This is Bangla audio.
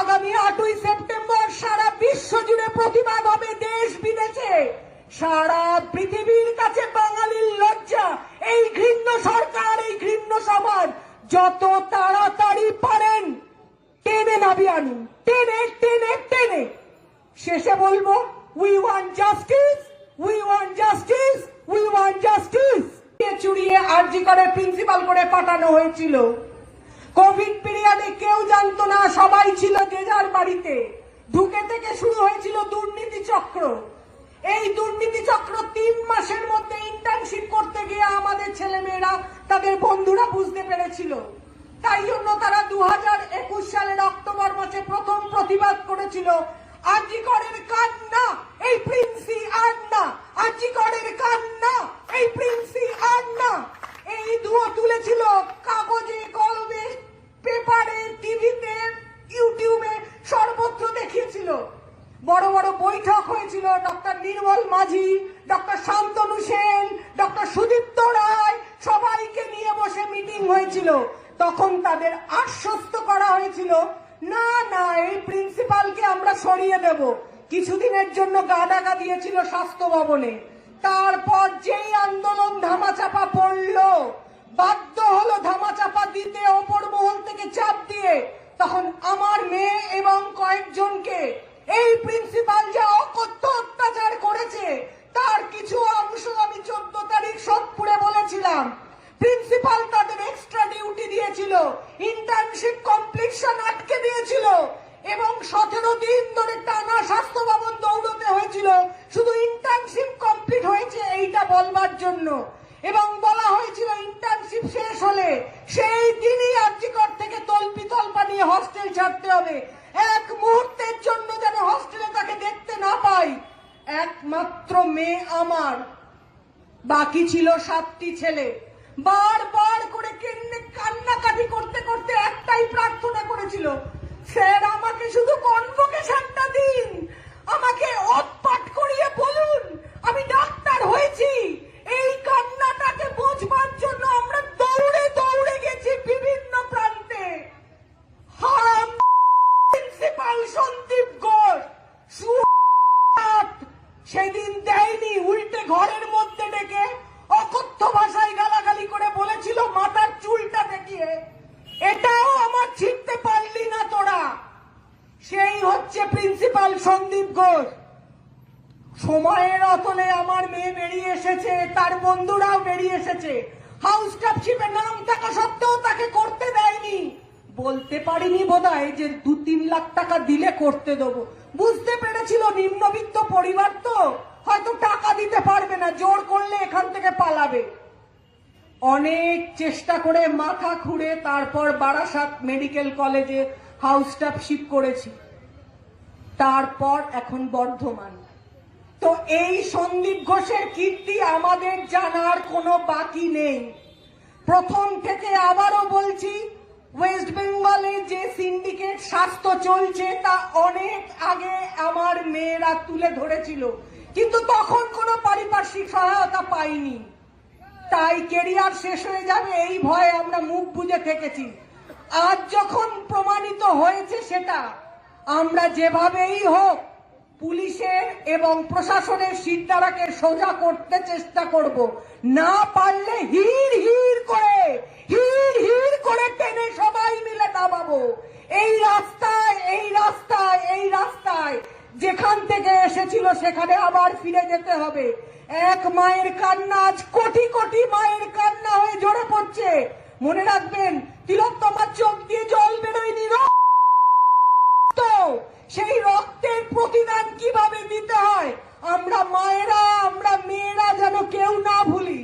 আগামী আটই সেপ্টেম্বর সারা বিশ্ব জুড়ে প্রতিবাদ হবে দেশ বিদেশে। সারা পৃথিবীর কাছে বাঙালির লজ্জা। এই ঘৃণ্য সরকার, এই ঘৃণ্য সমাজ, যত তাড়াতাড়ি পারেন, টেনে নাবি আনুন টেনে টেনে টেনে। শেষে বলব we want justice we want justice we want justice চুরিয়ে RG করে প্রিন্সিপাল করে পাঠানো হয়েছিল। কোভিড পিরিয়ডে কেউ জানতো না সবাই ছিল যে যার বাড়িতে। ঢুকে থেকে শুরু হয়েছিল দুর্নীতি চক্র। এই দুর্নীতি চক্র তিন মাসের মধ্যে ইন্টার্নশিপ করতে গিয়ে আমাদের ছেলেমেয়েরা, তাদের বন্ধুরা বুঝতে পেরেছিল। তাই জন্য তারা দু হাজার একুশ সালের অক্টোবর মাসে প্রথম প্রতিবাদ করেছিল আজিকরের কান্না? এই doctor Nirmal Majhi, doctor Shantanu Sen, doctor Sudipta Roy, সবাইকে নিয়ে বসে মিটিং হয়েছিল। তখন তাদের আশ্বস্ত করা হয়েছিল, না না, এই প্রিন্সিপালকে আমরা সরিয়ে দেব। কিছুদিনের জন্য গা ডাকা দিয়েছিল স্বাস্থ্য ভবনে। তারপর যেই আন্দোলন ধামাচাপা পড়ল বাধ্য হলো ধামাচাপা দিতে অপর মহল থেকে চাপ দিয়ে তখন আমার মেয়ে এবং কয়েকজনকে এই প্রিন্সিপাল যা অকথ্য অত্যাচার করেছে তার কিছু অংশ আমি চোদ্দ তারিখ সোদপুরে বলেছিলাম প্রিন্সিপাল তাদের এক্সট্রা ডিউটি দিয়েছিল ইন্টার্নশিপ কমপ্লিশন আটকে দিয়েছিল, এবং সতেরো দিন ধরে টানা স্বাস্থ্য ভবন দৌড়তে হয়েছিল। শুধু ইন্টার্নশিপ কমপ্লিট হয়েছে এইটা বলবার জন্য। এবং বলা হয়েছিল ইন্টার্নশিপ শেষ হলে সেই দিনই আর্যিকর থেকে তল্পি তল্পা নিয়ে হস্টেল ছাড়তে হবে। এক মুহূর্তের জন্য যেন হস্টেলে তাকে দেখতে না পাই। একমাত্র মেয়ে আমার। বাকি ছিল সাতটি ছেলে। বার বার করে কেন্দ্রে কান্নাকাটি করতে করতে একটাই প্রার্থনা করেছিল, স্যার, আমাকে শুধু কনভোকেশনটা দিন। আমাকে অৎপাট করিয়ে বলুন, আমি ডাক্তার হয়েছি এই কান্নাটাকে বোঝবার জন্য আমরা দৌড়ে দৌড়ে গেছি বিভিন্ন প্রান্তে হারাম প্রিন্সিপাল সন্দীপ ঘোষ সুরাত সেদিন দেয়নি উল্টে ঘরের মধ্যে ডেকে অকথ্য ভাষায় গালাগালি করে বলেছিল মাথার চুলটা দেখিয়ে এটাও আমার ছিঁড়তে পারলি না তোরা সেই হচ্ছে প্রিন্সিপাল সন্দীপ ঘোষ। সময়ের অতলে আমার মেয়ে বেরিয়ে এসেছে, তার বন্ধুরাও বেরিয়ে এসেছে। হাউস টাপশিপে নাম থাকা সত্ত্বেও তাকে করতে দেয়নি। বলতে পারিনি বোধহয় যে দু তিন লাখ টাকা দিলে করতে দেবো। বুঝতে পেরেছিল নিম্নবিত্ত পরিবার তো, হয়তো টাকা দিতে পারবে না, জোর করলে এখান থেকে পালাবে। অনেক চেষ্টা করে মাথা খুঁড়ে তারপর বারাসাত মেডিকেল কলেজে হাউস টাপশিপ করেছি। তারপর এখন বর্ধমান। তো এই সন্দীপ ঘোষের কীর্তি আমাদের জানার কোনো বাকি নেই। প্রথম থেকে আবারও বলছি, ওয়েস্ট বেঙ্গলে যে সিন্ডিকেট স্বাস্থ্য চলছে তা অনেক আগে আমার মেয়েরা তুলে ধরেছিল। কিন্তু তখন কোনো পারিপার্শ্বিক সহায়তা পাইনি। তাই কেরিয়ার শেষ হয়ে যাবে এই ভয়ে আমরা মুখ বুজে থেকেছি। আজ যখন প্রমাণিত হয়েছে সেটা আমরা যেভাবেই হোক পুলিশের এবং প্রশাসনের সিদ্ধারাকে সোজা করতে চেষ্টা করব। না পারলে হির হির করে হির হির করে টেনে সবাই মিলে নামাবো। এই রাস্তায় এই রাস্তায় এই রাস্তায় যেখান থেকে এসেছিল সেখানে আবার ফিরে যেতে হবে। এক মায়ের কান্না আজ কোটি কোটি মায়ের কান্না হয়ে জড়ে পড়ছে। মনে রাখবেন, তিলোত্তমার চোখ দিয়ে জল বেরোয়নি রক্ত সেই রক্তের প্রতিদান কীভাবে দিতে হয়? আমরা মায়েরা আমরা মেয়েরা যেন কেউ না ভুলি।